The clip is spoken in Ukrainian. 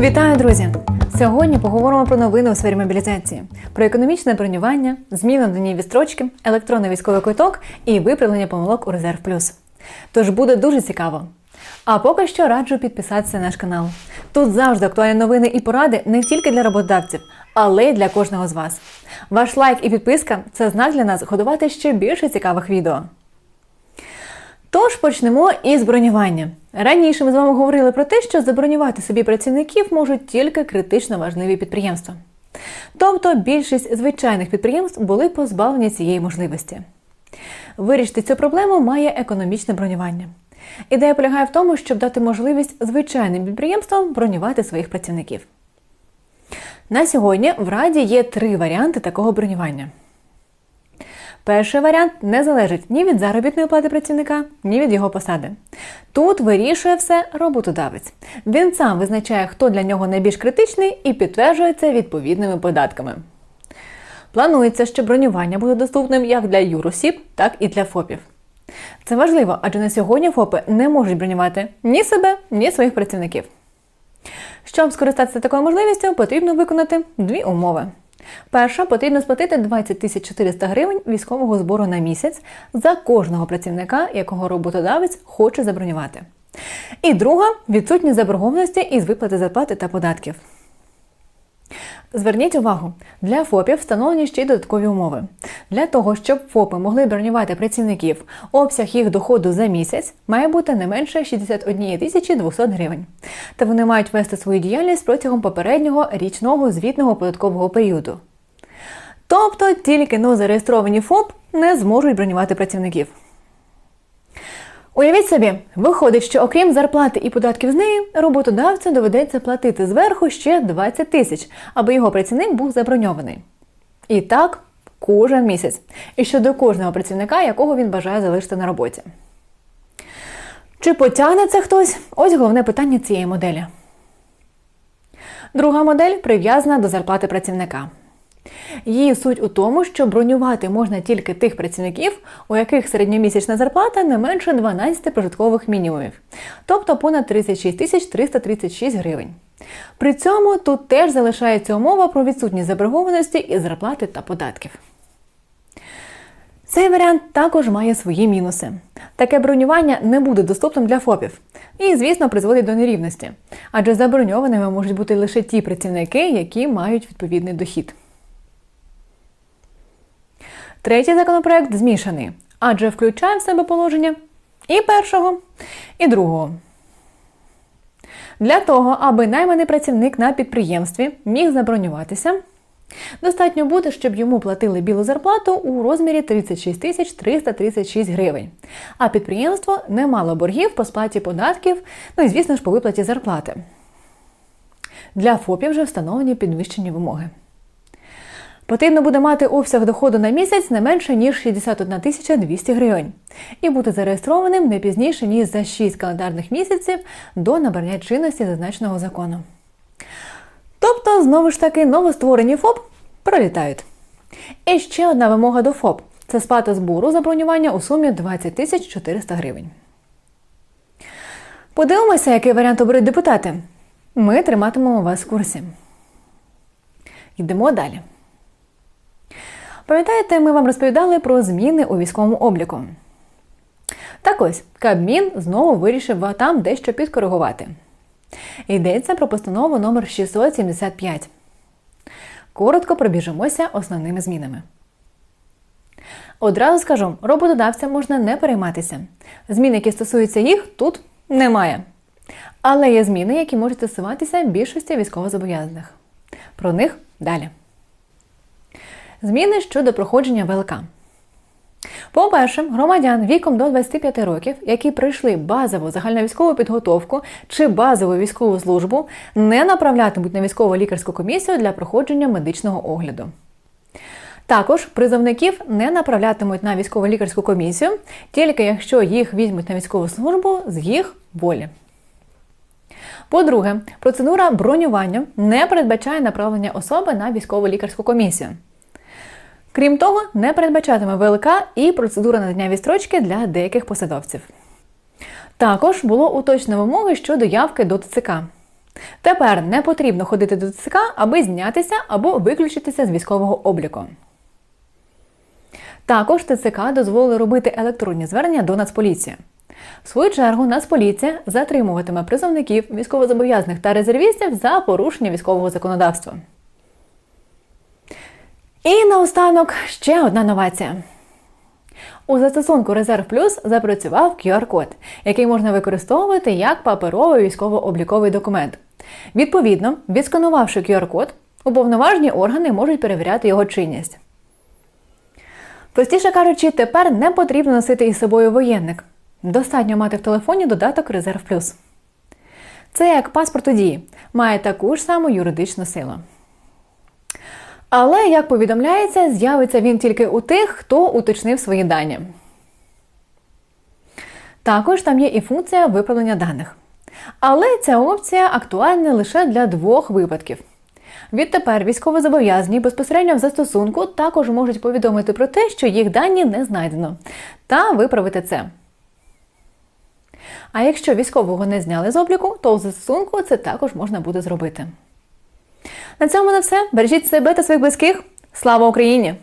Вітаю, друзі! Сьогодні поговоримо про новини у сфері мобілізації, про економічне бронювання, зміну на ній відстрочки, електронний військовий квиток і виправлення помилок у резерв плюс. Тож буде дуже цікаво. А поки що раджу підписатися на наш канал. Тут завжди актуальні новини і поради не тільки для роботодавців, але й для кожного з вас. Ваш лайк і підписка це знак для нас готувати ще більше цікавих відео. Тож почнемо із бронювання. Раніше ми з вами говорили про те, що забронювати собі працівників можуть тільки критично важливі підприємства. Тобто більшість звичайних підприємств були позбавлені цієї можливості. Вирішити цю проблему має економічне бронювання. Ідея полягає в тому, щоб дати можливість звичайним підприємствам бронювати своїх працівників. На сьогодні в Раді є три варіанти такого бронювання. Перший варіант не залежить ні від заробітної плати працівника, ні від його посади. Тут вирішує все роботодавець. Він сам визначає, хто для нього найбільш критичний і підтверджує це відповідними податками. Планується, що бронювання буде доступним як для юросіб, так і для ФОПів. Це важливо, адже на сьогодні ФОПи не можуть бронювати ні себе, ні своїх працівників. Щоб скористатися такою можливістю, потрібно виконати дві умови. Перша потрібно сплатити 20 тисяч 400 гривень військового збору на місяць за кожного працівника, якого роботодавець хоче забронювати. І друга відсутність заборгованості із виплати зарплати та податків. Зверніть увагу, для ФОПів встановлені ще й додаткові умови. Для того, щоб ФОПи могли бронювати працівників, обсяг їх доходу за місяць має бути не менше 61 тисячі 200 гривень. Та вони мають вести свою діяльність протягом попереднього річного звітного податкового періоду. Тобто тільки но зареєстровані ФОП не зможуть бронювати працівників. Уявіть собі, виходить, що окрім зарплати і податків з неї, роботодавцю доведеться платити зверху ще 20 тисяч, аби його працівник був заброньований. І так кожен місяць. І щодо кожного працівника, якого він бажає залишити на роботі. Чи потягне це хтось? Ось головне питання цієї моделі. Друга модель прив'язана до зарплати працівника. Її суть у тому, що бронювати можна тільки тих працівників, у яких середньомісячна зарплата не менше 12 прожиткових мінімумів, тобто понад 36 тисяч 336 гривень. При цьому тут теж залишається умова про відсутність заборгованості із зарплати та податків. Цей варіант також має свої мінуси. Таке бронювання не буде доступним для ФОПів і, звісно, призводить до нерівності, адже заброньованими можуть бути лише ті працівники, які мають відповідний дохід. Третій законопроект змішаний, адже включає в себе положення і першого, і другого. Для того, аби найманий працівник на підприємстві міг забронюватися, достатньо буде, щоб йому платили білу зарплату у розмірі 36 тисяч 336 гривень. А підприємство не мало боргів по сплаті податків, ну і, звісно ж, по виплаті зарплати. Для ФОПів вже встановлені підвищені вимоги. Потрібно буде мати обсяг доходу на місяць не менше, ніж 61 тисяча 200 гривень. І бути зареєстрованим не пізніше, ніж за 6 календарних місяців до набрання чинності зазначеного закону. Тобто, знову ж таки, новостворені ФОП пролітають. І ще одна вимога до ФОП це сплата збору за бронювання у сумі 20 тисяч 400 гривень. Подивимося, який варіант оберуть депутати. Ми триматимемо вас в курсі. Йдемо далі. Пам'ятаєте, ми вам розповідали про зміни у військовому обліку. Так ось, Кабмін знову вирішив там дещо підкоригувати. Йдеться про постанову номер 675. Коротко пробіжимося основними змінами. Одразу скажу, роботодавцям можна не перейматися. Змін, які стосуються їх, тут немає. Але є зміни, які можуть стосуватися більшості військовозобов'язаних. Про них далі. Зміни щодо проходження ВЛК. По-перше, громадян віком до 25 років, які пройшли базову загальновійськову підготовку чи базову військову службу, не направлятимуть на військово лікарську комісію для проходження медичного огляду. Також призовників не направлятимуть на військово-лікарську комісію, тільки якщо їх візьмуть на військову службу з їх волі. По-друге, процедура бронювання не передбачає направлення особи на військово-лікарську комісію. Крім того, не передбачатиме ВЛК і процедура надання відстрочки для деяких посадовців. Також було уточнено вимоги щодо явки до ТЦК. Тепер не потрібно ходити до ТЦК, аби знятися або виключитися з військового обліку. Також ТЦК дозволили робити електронні звернення до Нацполіції. В свою чергу Нацполіція затримуватиме призовників, військовозобов'язаних та резервістів за порушення військового законодавства. І наостанок ще одна новація. У застосунку Резерв Плюс запрацював QR-код, який можна використовувати як паперовий військово-обліковий документ. Відповідно, відсканувавши QR-код, уповноважені органи можуть перевіряти його чинність. Простіше кажучи, тепер не потрібно носити із собою воєнник. Достатньо мати в телефоні додаток Резерв Плюс. Це як паспорт у дії, має таку ж саму юридичну силу. Але, як повідомляється, з'явиться він тільки у тих, хто уточнив свої дані. Також там є і функція виправлення даних. Але ця опція актуальна лише для двох випадків. Відтепер військовозобов'язані безпосередньо в застосунку також можуть повідомити про те, що їх дані не знайдено, та виправити це. А якщо військового не зняли з обліку, то у застосунку це також можна буде зробити. На цьому на все. Бережіть себе та своїх близьких. Слава Україні!